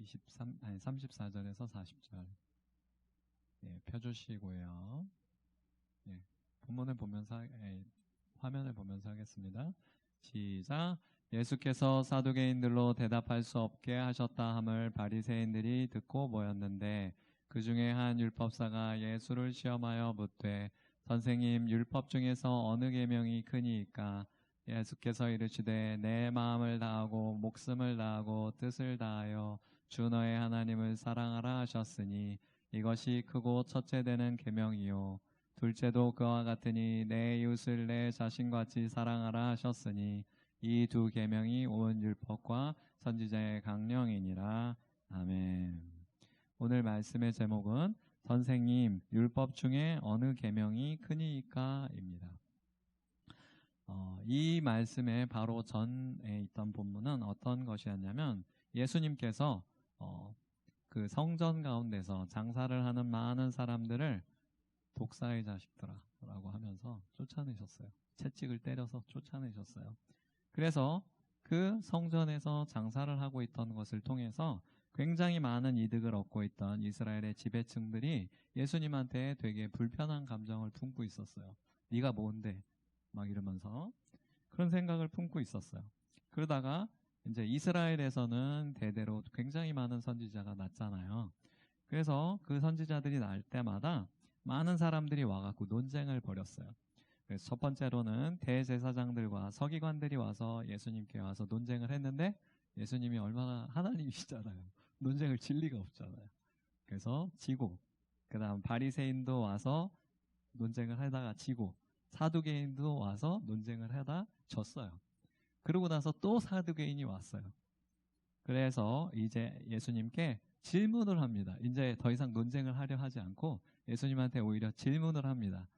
23 아니 34절에서 40절. 예, 펴주시고요. 예, 본문을 보면서 예, 화면을 보면서 하겠습니다. 시작. 예수께서 사두개인들로 대답할 수 없게 하셨다 함을 바리새인들이 듣고 모였는데 그 중에 한 율법사가 예수를 시험하여 묻되 선생님 율법 중에서 어느 계명이 크니까 예수께서 이르시되 내 마음을 다하고 목숨을 다하고 뜻을 다하여 주 너의 하나님을 사랑하라 하셨으니 이것이 크고 첫째 되는 계명이요 둘째도 그와 같으니 내 이웃을 내 자신같이 사랑하라 하셨으니 이 두 계명이 온 율법과 선지자의 강령이니라 아멘. 오늘 말씀의 제목은 선생님 율법 중에 어느 계명이 크니까입니다. 어, 이 말씀의 바로 전에 있던 본문은 어떤 것이었냐면 예수님께서 어, 그 성전 가운데서 장사를 하는 많은 사람들을 독사의 자식들아라고 하면서 쫓아내셨어요. 채찍을 때려서 쫓아내셨어요. 그래서 그 성전에서 장사를 하고 있던 것을 통해서 굉장히 많은 이득을 얻고 있던 이스라엘의 지배층들이 예수님한테 되게 불편한 감정을 품고 있었어요. 네가 뭔데? 막 이러면서 그런 생각을 품고 있었어요. 그러다가 이제 이스라엘에서는 대대로 굉장히 많은 선지자가 났잖아요. 그래서 그 선지자들이 날 때마다 많은 사람들이 와갖고 논쟁을 벌였어요. 그래서 첫 번째로는 대제사장들과 서기관들이 와서 예수님께 와서 논쟁을 했는데 예수님이 얼마나 하나님이시잖아요. 논쟁을 질 리가 없잖아요. 그래서 지고 그 다음 바리새인도 와서 논쟁을 하다가 지고 사두개인도 와서 논쟁을 하다 졌어요. 그러고 나서 또 사두개인이 왔어요. 그래서 이제 예수님께 질문을 합니다. 이제 더 이상 논쟁을 하려 하지 않고 예수님한테 오히려 질문을 합니다.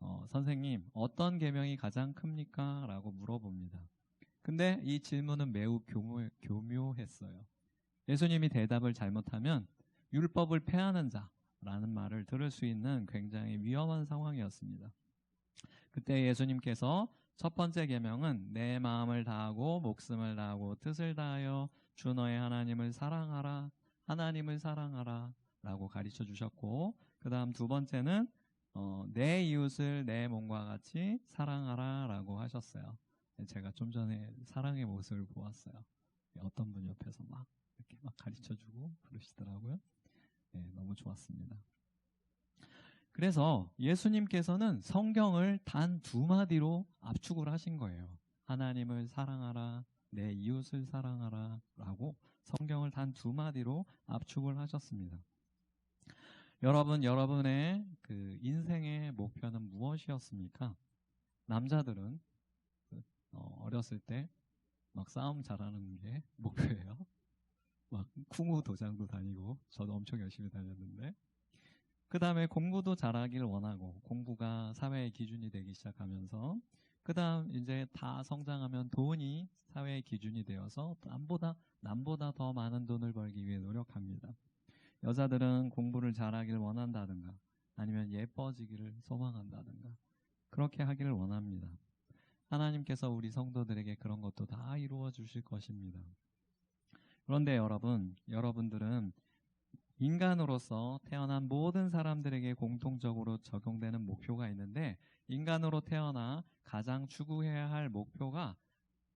어, 선생님, 어떤 계명이 가장 큽니까? 라고 물어봅니다. 근데 이 질문은 매우 교묘, 교묘했어요. 예수님이 대답을 잘못하면 율법을 폐하는 자라는 말을 들을 수 있는 굉장히 위험한 상황이었습니다. 그때 예수님께서 첫 번째 계명은 내 마음을 다하고 목숨을 다하고 뜻을 다하여 주 너의 하나님을 사랑하라 하나님을 사랑하라 라고 가르쳐 주셨고 그 다음 두 번째는 어, 내 이웃을 내 몸과 같이 사랑하라 라고 하셨어요. 제가 좀 전에 사랑의 모습을 보았어요. 어떤 분 옆에서 막 이렇게 막 가르쳐 주고 그러시더라고요. 네, 너무 좋았습니다. 그래서 예수님께서는 성경을 단 두 마디로 압축을 하신 거예요. 하나님을 사랑하라, 내 이웃을 사랑하라 라고 성경을 단 두 마디로 압축을 하셨습니다. 여러분, 여러분의 그 인생의 목표는 무엇이었습니까? 남자들은 어, 어렸을 때 막 싸움 잘하는 게 목표예요. 막 쿵우 도장도 다니고 저도 엄청 열심히 다녔는데 그 다음에 공부도 잘하기를 원하고 공부가 사회의 기준이 되기 시작하면서 그 다음 이제 다 성장하면 돈이 사회의 기준이 되어서 남보다 남보다 더 많은 돈을 벌기 위해 노력합니다. 여자들은 공부를 잘하기를 원한다든가 아니면 예뻐지기를 소망한다든가 그렇게 하기를 원합니다. 하나님께서 우리 성도들에게 그런 것도 다 이루어 주실 것입니다. 그런데 여러분, 여러분들은 인간으로서 태어난 모든 사람들에게 공통적으로 적용되는 목표가 있는데 인간으로 태어나 가장 추구해야 할 목표가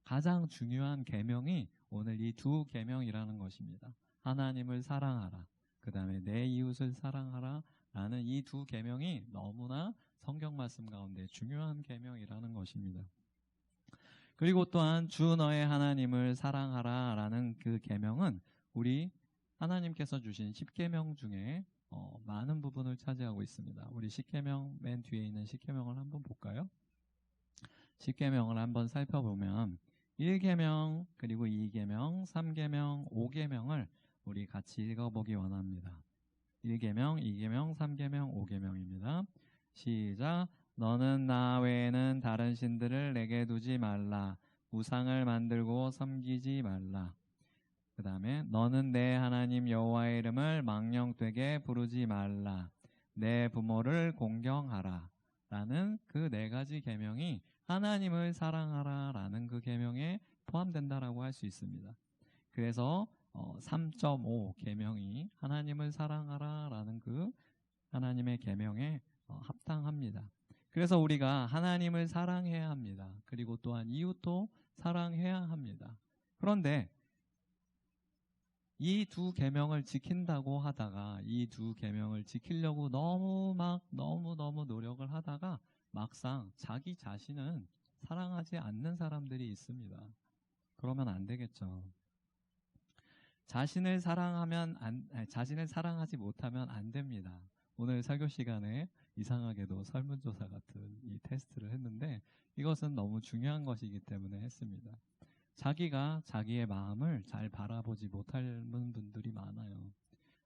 가장 중요한 계명이 오늘 이 두 계명이라는 것입니다. 하나님을 사랑하라. 그다음에 내 이웃을 사랑하라. 라는 이 두 계명이 너무나 성경 말씀 가운데 중요한 계명이라는 것입니다. 그리고 또한 주 너의 하나님을 사랑하라라는 그 계명은 우리 하나님께서 주신 10계명 중에 어, 많은 부분을 차지하고 있습니다. 우리 10계명 맨 뒤에 있는 10계명을 한번 볼까요? 10계명을 한번 살펴보면 1계명 그리고 2계명, 3계명, 5계명을 우리 같이 읽어보기 원합니다. 1계명, 2계명, 3계명, 5계명입니다. 시작. 너는 나 외에는 다른 신들을 내게 두지 말라. 우상을 만들고 섬기지 말라. 그 다음에 너는 내 하나님 여호와의 이름을 망령되게 부르지 말라. 내 부모를 공경하라. 라는 그 네 가지 계명이 하나님을 사랑하라 라는 그 계명에 포함된다라고 할 수 있습니다. 그래서 어, 3.5 계명이 하나님을 사랑하라 라는 그 하나님의 계명에 어, 합당합니다. 그래서 우리가 하나님을 사랑해야 합니다. 그리고 또한 이웃도 사랑해야 합니다. 그런데 이 두 계명을 지킨다고 하다가 이 두 계명을 지키려고 너무 막 너무 너무 노력을 하다가 막상 자기 자신은 사랑하지 않는 사람들이 있습니다. 그러면 안 되겠죠. 자신을 사랑하면 안, 아니, 자신을 사랑하지 못하면 안 됩니다. 오늘 설교 시간에 이상하게도 설문조사 같은 이 테스트를 했는데 이것은 너무 중요한 것이기 때문에 했습니다. 자기가 자기의 마음을 잘 바라보지 못하는 분들이 많아요.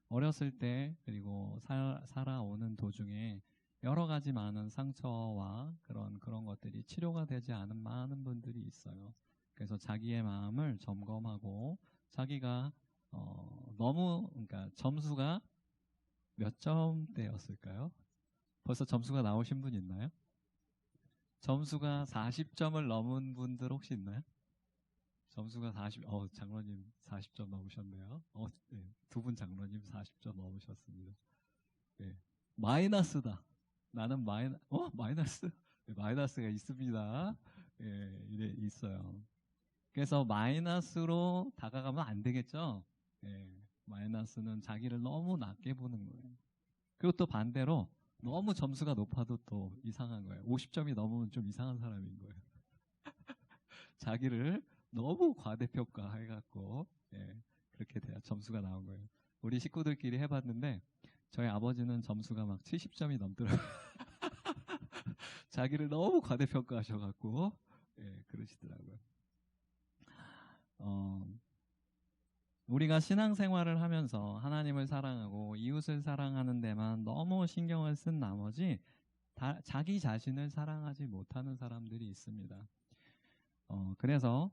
어렸을 때 그리고 살, 살아오는 도중에 여러 가지 많은 상처와 그런 그런 것들이 치료가 되지 않은 많은 분들이 있어요. 그래서 자기의 마음을 점검하고 자기가 어, 너무 그러니까 점수가 몇 점대였을까요? 벌써 점수가 나오신 분 있나요? 점수가 40점을 넘은 분들 혹시 있나요? 점수가 40, 어, 장로님 40점 넘으셨네요. 어, 네, 두분 장로님 40점 넘으셨습니다. 네, 마이너스다. 나는 마이너, 어, 마이너스? 네, 마이너스가 있습니다. 예, 이래 있어요. 그래서 마이너스로 다가가면 안 되겠죠? 예, 마이너스는 자기를 너무 낮게 보는 거예요. 그리고 또 반대로 너무 점수가 높아도 또 이상한 거예요. 50점이 넘으면 좀 이상한 사람인 거예요. 자기를 너무 과대평가 해갖고, 예, 그렇게 돼야 점수가 나온 거예요. 우리 식구들끼리 해봤는데, 저희 아버지는 점수가 막 70점이 넘더라고요. 자기를 너무 과대평가하셔갖고, 예, 그러시더라고요. 어, 우리가 신앙생활을 하면서 하나님을 사랑하고 이웃을 사랑하는 데만 너무 신경을 쓴 나머지 다, 자기 자신을 사랑하지 못하는 사람들이 있습니다. 어, 그래서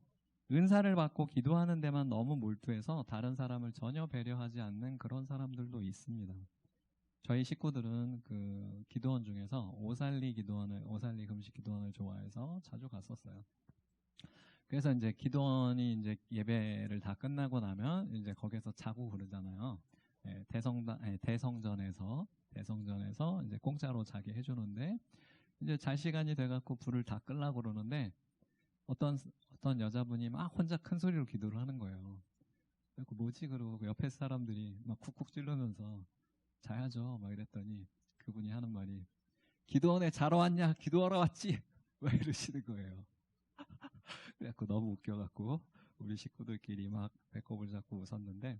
은사를 받고 기도하는 데만 너무 몰두해서 다른 사람을 전혀 배려하지 않는 그런 사람들도 있습니다. 저희 식구들은 그 기도원 중에서 오살리 기도원을 오살리 금식 기도원을 좋아해서 자주 갔었어요. 그래서 이제 기도원이 이제 예배를 다 끝나고 나면 이제 거기서 자고 그러잖아요. 예, 대성당 예, 대성전에서 대성전에서 이제 공짜로 자게 해주는데 이제 잘 시간이 돼갖고 불을 다 끌라고 그러는데 어떤 어떤 여자분이 막 혼자 큰 소리로 기도를 하는 거예요. 그리고 뭐지 그러고 그 옆에 사람들이 막 쿡쿡 찔르면서 자야죠 막 이랬더니 그분이 하는 말이 기도원에 자러 왔냐 기도하러 왔지 막 이러시는 거예요. 그래갖고 너무 웃겨갖고 우리 식구들끼리 막 배꼽을 잡고 웃었는데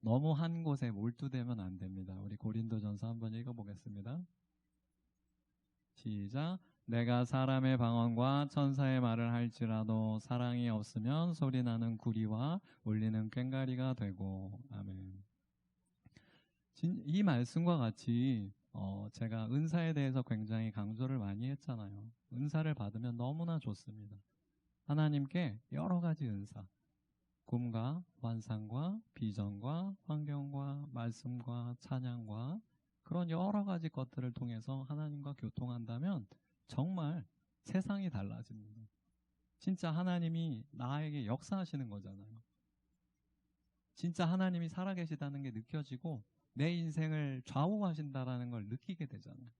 너무 한 곳에 몰두되면 안 됩니다. 우리 고린도전서 한번 읽어보겠습니다. 시작. 내가 사람의 방언과 천사의 말을 할지라도 사랑이 없으면 소리나는 구리와 울리는 꽹가리가 되고 아멘. 이 말씀과 같이 어, 제가 은사에 대해서 굉장히 강조를 많이 했잖아요. 은사를 받으면 너무나 좋습니다. 하나님께 여러 가지 은사, 꿈과 환상과 비전과 환경과 말씀과 찬양과 그런 여러 가지 것들을 통해서 하나님과 교통한다면 정말 세상이 달라집니다. 진짜 하나님이 나에게 역사하시는 거잖아요. 진짜 하나님이 살아계시다는 게 느껴지고 내 인생을 좌우하신다라는 걸 느끼게 되잖아요.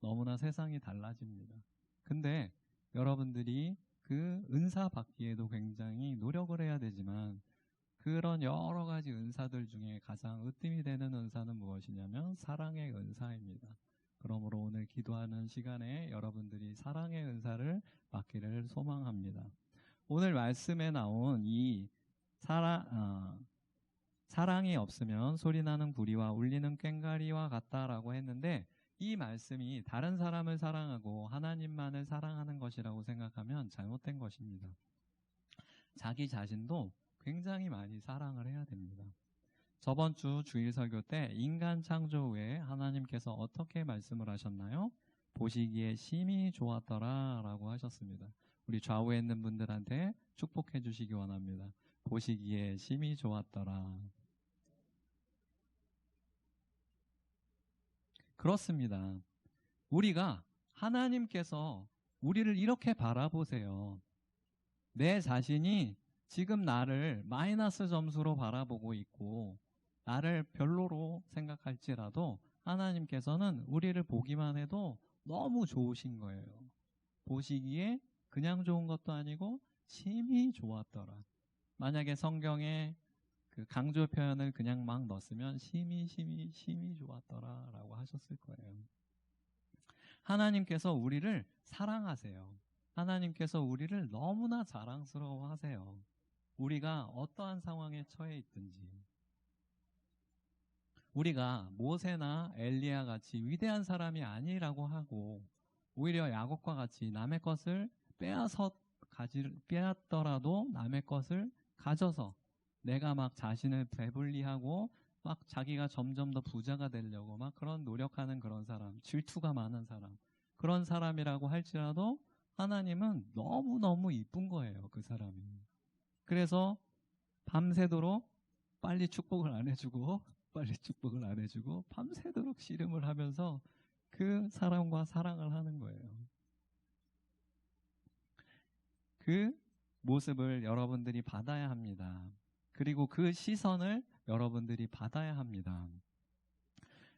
너무나 세상이 달라집니다. 근데 여러분들이 그 은사 받기에도 굉장히 노력을 해야 되지만 그런 여러 가지 은사들 중에 가장 으뜸이 되는 은사는 무엇이냐면 사랑의 은사입니다. 그러므로 오늘 기도하는 시간에 여러분들이 사랑의 은사를 받기를 소망합니다. 오늘 말씀에 나온 이 사랑, 어, 사랑이 없으면 소리나는 구리와 울리는 꽹가리와 같다라고 했는데 이 말씀이 다른 사람을 사랑하고 하나님만을 사랑하는 것이라고 생각하면 잘못된 것입니다. 자기 자신도 굉장히 많이 사랑을 해야 됩니다. 저번 주 주일 설교 때 인간 창조 후에 하나님께서 어떻게 말씀을 하셨나요? 보시기에 심히 좋았더라 라고 하셨습니다. 우리 좌우에 있는 분들한테 축복해 주시기 원합니다. 보시기에 심히 좋았더라. 그렇습니다. 우리가 하나님께서 우리를 이렇게 바라보세요. 내 자신이 지금 나를 마이너스 점수로 바라보고 있고 나를 별로로 생각할지라도 하나님께서는 우리를 보기만 해도 너무 좋으신 거예요. 보시기에 그냥 좋은 것도 아니고 심히 좋았더라. 만약에 성경에 그 강조 표현을 그냥 막 넣었으면 심히 심히 심히 좋았더라라고 하셨을 거예요. 하나님께서 우리를 사랑하세요. 하나님께서 우리를 너무나 자랑스러워하세요. 우리가 어떠한 상황에 처해 있든지. 우리가 모세나 엘리야 같이 위대한 사람이 아니라고 하고 오히려 야곱과 같이 남의 것을 빼앗어 가지 빼앗더라도 남의 것을 가져서 내가 막 자신을 배불리하고 막 자기가 점점 더 부자가 되려고 막 그런 노력하는 그런 사람, 질투가 많은 사람, 그런 사람이라고 할지라도 하나님은 너무너무 이쁜 거예요, 그 사람이. 그래서 밤새도록 빨리 축복을 안 해주고, 빨리 축복을 안 해주고, 밤새도록 씨름을 하면서 그 사람과 사랑을 하는 거예요. 그 모습을 여러분들이 받아야 합니다. 그리고 그 시선을 여러분들이 받아야 합니다.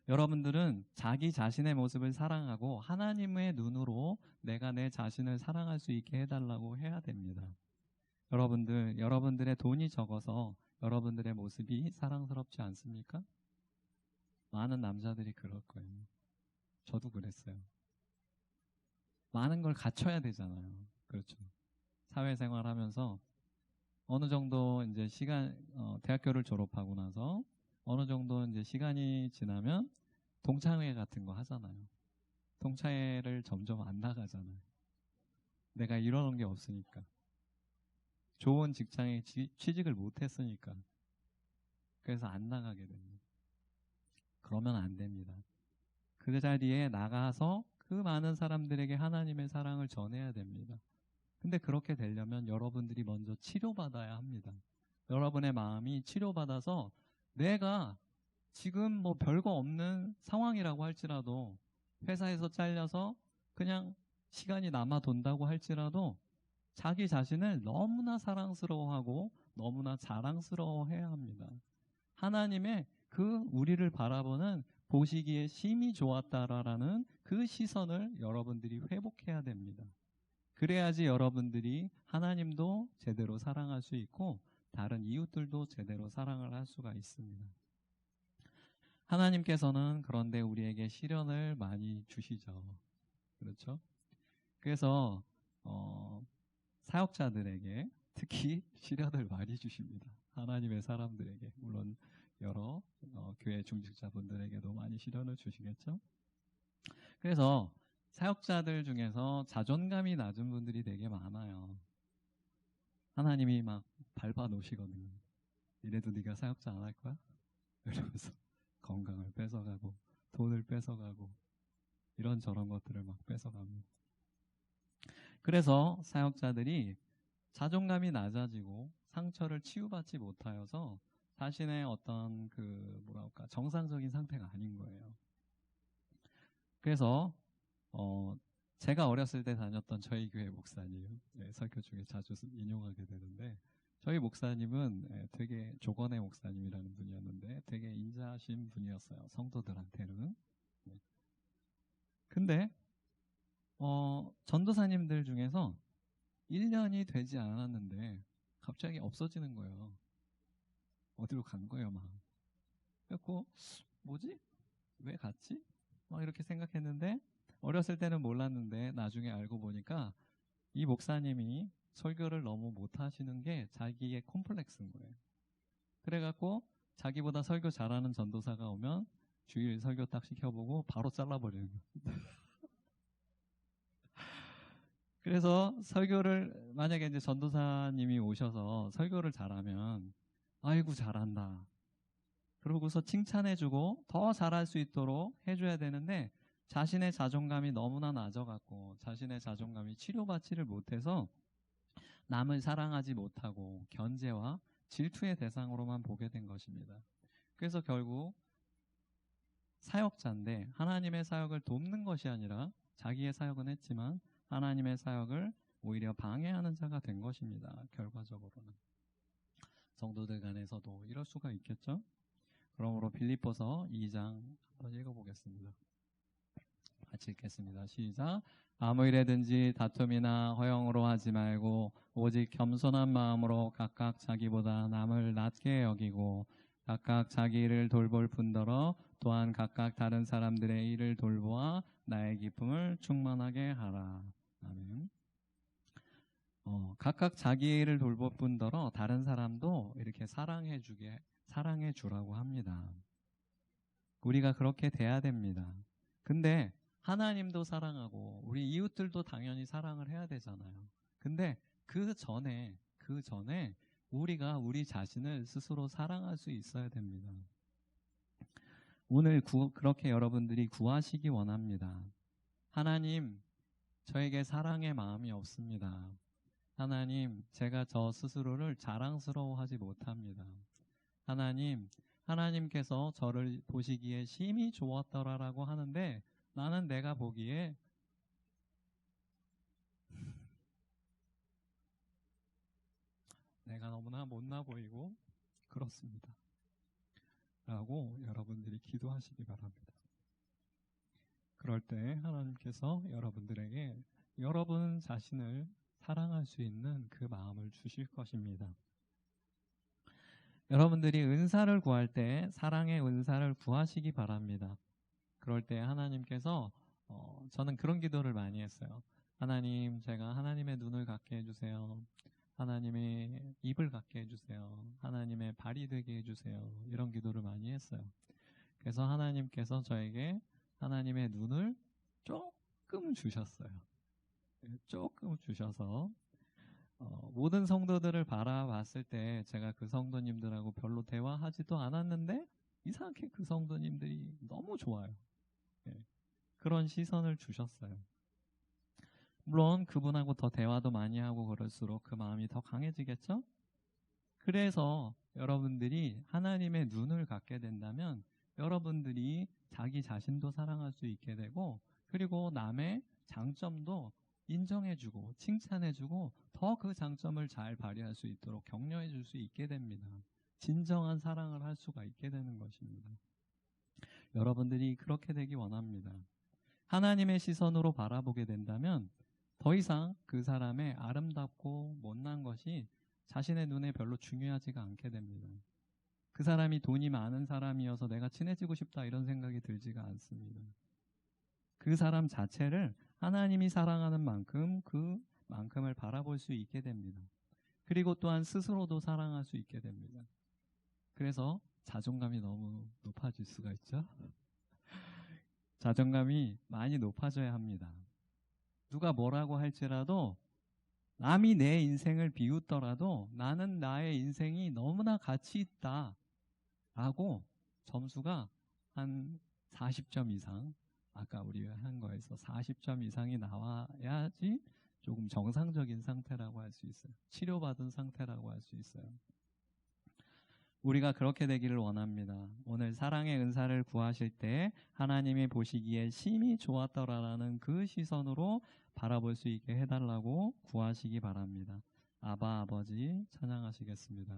여러분들은 자기 자신의 모습을 사랑하고 하나님의 눈으로 내가 내 자신을 사랑할 수 있게 해달라고 해야 됩니다. 여러분들, 여러분들의 돈이 적어서 여러분들의 모습이 사랑스럽지 않습니까? 많은 남자들이 그럴 거예요. 저도 그랬어요. 많은 걸 갖춰야 되잖아요. 그렇죠. 사회생활 하면서 어느 정도 이제 시간, 어, 대학교를 졸업하고 나서 어느 정도 이제 시간이 지나면 동창회 같은 거 하잖아요. 동창회를 점점 안 나가잖아요. 내가 이러는 게 없으니까. 좋은 직장에 지, 취직을 못 했으니까. 그래서 안 나가게 됩니다. 그러면 안 됩니다. 그 자리에 나가서 그 많은 사람들에게 하나님의 사랑을 전해야 됩니다. 근데 그렇게 되려면 여러분들이 먼저 치료받아야 합니다. 여러분의 마음이 치료받아서 내가 지금 뭐 별거 없는 상황이라고 할지라도 회사에서 잘려서 그냥 시간이 남아 돈다고 할지라도 자기 자신을 너무나 사랑스러워하고 너무나 자랑스러워해야 합니다. 하나님의 그 우리를 바라보는 보시기에 심히 좋았다라는 그 시선을 여러분들이 회복해야 됩니다. 그래야지 여러분들이 하나님도 제대로 사랑할 수 있고 다른 이웃들도 제대로 사랑을 할 수가 있습니다. 하나님께서는 그런데 우리에게 시련을 많이 주시죠. 그렇죠? 그래서 어, 사역자들에게 특히 시련을 많이 주십니다. 하나님의 사람들에게 물론 여러 어, 교회 중직자분들에게도 많이 시련을 주시겠죠. 그래서 사역자들 중에서 자존감이 낮은 분들이 되게 많아요. 하나님이 막 밟아 놓으시거든요. 이래도 네가 사역자 안 할 거야? 이러면서 건강을 뺏어가고 돈을 뺏어가고 이런 저런 것들을 막 뺏어갑니다. 그래서 사역자들이 자존감이 낮아지고 상처를 치유받지 못하여서 자신의 어떤 그 뭐랄까 정상적인 상태가 아닌 거예요. 그래서 어, 제가 어렸을 때 다녔던 저희 교회 목사님, 네, 설교 중에 자주 인용하게 되는데, 저희 목사님은 네, 되게 조건의 목사님이라는 분이었는데, 되게 인자하신 분이었어요. 성도들한테는. 네. 근데, 어, 전도사님들 중에서 1년이 되지 않았는데, 갑자기 없어지는 거예요. 어디로 간 거예요, 막. 그래갖고, 뭐지? 왜 갔지? 막 이렇게 생각했는데, 어렸을 때는 몰랐는데 나중에 알고 보니까 이 목사님이 설교를 너무 못하시는 게 자기의 콤플렉스인 거예요. 그래갖고 자기보다 설교 잘하는 전도사가 오면 주일 설교 딱 시켜보고 바로 잘라버리는 거예요. 그래서 설교를 만약에 이제 전도사님이 오셔서 설교를 잘하면 아이고 잘한다. 그러고서 칭찬해주고 더 잘할 수 있도록 해줘야 되는데 자신의 자존감이 너무나 낮아갖고 자신의 자존감이 치료받지를 못해서 남을 사랑하지 못하고 견제와 질투의 대상으로만 보게 된 것입니다. 그래서 결국 사역자인데 하나님의 사역을 돕는 것이 아니라 자기의 사역은 했지만 하나님의 사역을 오히려 방해하는 자가 된 것입니다. 결과적으로는. 성도들 간에서도 이럴 수가 있겠죠? 그러므로 빌립보서 2장 한번 읽어보겠습니다. 같이 읽겠습니다. 시작. 아무 일에든지 다툼이나 허영으로 하지 말고 오직 겸손한 마음으로 각각 자기보다 남을 낮게 여기고 각각 자기 일을 돌볼 뿐더러 또한 각각 다른 사람들의 일을 돌보아 나의 기쁨을 충만하게 하라. 아멘. 어, 각각 자기 일을 돌볼 뿐더러 다른 사람도 이렇게 사랑해 주게 사랑해 주라고 합니다. 우리가 그렇게 돼야 됩니다. 근데 하나님도 사랑하고 우리 이웃들도 당연히 사랑을 해야 되잖아요. 근데 그 전에 그 전에 우리가 우리 자신을 스스로 사랑할 수 있어야 됩니다. 오늘 구, 그렇게 여러분들이 구하시기 원합니다. 하나님, 저에게 사랑의 마음이 없습니다. 하나님, 제가 저 스스로를 자랑스러워하지 못합니다. 하나님, 하나님께서 저를 보시기에 심히 좋았더라라고 하는데 나는 내가 보기에 내가 너무나 못나 보이고 그렇습니다. 라고 여러분들이 기도하시기 바랍니다. 그럴 때 하나님께서 여러분들에게 여러분 자신을 사랑할 수 있는 그 마음을 주실 것입니다. 여러분들이 은사를 구할 때 사랑의 은사를 구하시기 바랍니다. 그럴 때 하나님께서 어, 저는 그런 기도를 많이 했어요. 하나님, 제가 하나님의 눈을 갖게 해주세요. 하나님의 입을 갖게 해주세요. 하나님의 발이 되게 해주세요. 이런 기도를 많이 했어요. 그래서 하나님께서 저에게 하나님의 눈을 조금 주셨어요. 네, 조금 주셔서 어, 모든 성도들을 바라봤을 때 제가 그 성도님들하고 별로 대화하지도 않았는데 이상하게 그 성도님들이 너무 좋아요. 네, 그런 시선을 주셨어요. 물론 그분하고 더 대화도 많이 하고 그럴수록 그 마음이 더 강해지겠죠? 그래서 여러분들이 하나님의 눈을 갖게 된다면 여러분들이 자기 자신도 사랑할 수 있게 되고 그리고 남의 장점도 인정해주고 칭찬해주고 더 그 장점을 잘 발휘할 수 있도록 격려해줄 수 있게 됩니다. 진정한 사랑을 할 수가 있게 되는 것입니다. 여러분들이 그렇게 되기 원합니다. 하나님의 시선으로 바라보게 된다면 더 이상 그 사람의 아름답고 못난 것이 자신의 눈에 별로 중요하지가 않게 됩니다. 그 사람이 돈이 많은 사람이어서 내가 친해지고 싶다 이런 생각이 들지가 않습니다. 그 사람 자체를 하나님이 사랑하는 만큼 그 만큼을 바라볼 수 있게 됩니다. 그리고 또한 스스로도 사랑할 수 있게 됩니다. 그래서 자존감이 너무 높아질 수가 있죠. 자존감이 많이 높아져야 합니다. 누가 뭐라고 할지라도 남이 내 인생을 비웃더라도 나는 나의 인생이 너무나 가치 있다. 라고 점수가 한 40점 이상, 아까 우리 한 거에서 40점 이상이 나와야지 조금 정상적인 상태라고 할 수 있어요. 치료받은 상태라고 할 수 있어요. 우리가 그렇게 되기를 원합니다. 오늘 사랑의 은사를 구하실 때 하나님이 보시기에 심히 좋았더라라는 그 시선으로 바라볼 수 있게 해달라고 구하시기 바랍니다. 아바 아버지 찬양하시겠습니다.